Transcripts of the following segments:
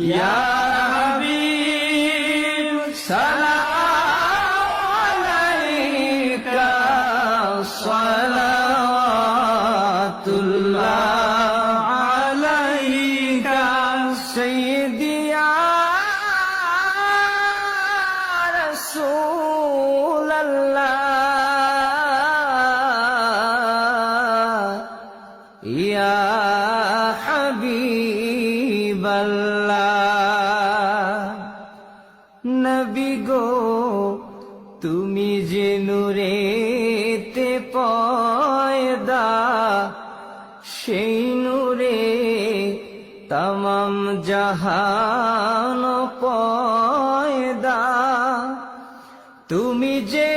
يا حبيب سلام عليك. صلوات الله عليك. سيدي يا رسول الله. يا حبيب হাবিবাল্লাহ নবী গো তুমি যে নূরেতে পয়দা সেই নূরে তমাম জাহান পয়দা। তুমি যে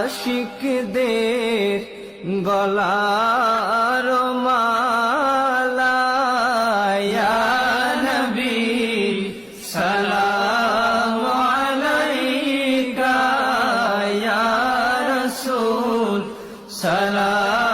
আশিকদের গলার মালায়া নবী সালাম আলাইকা ইয়া রাসূল সালাম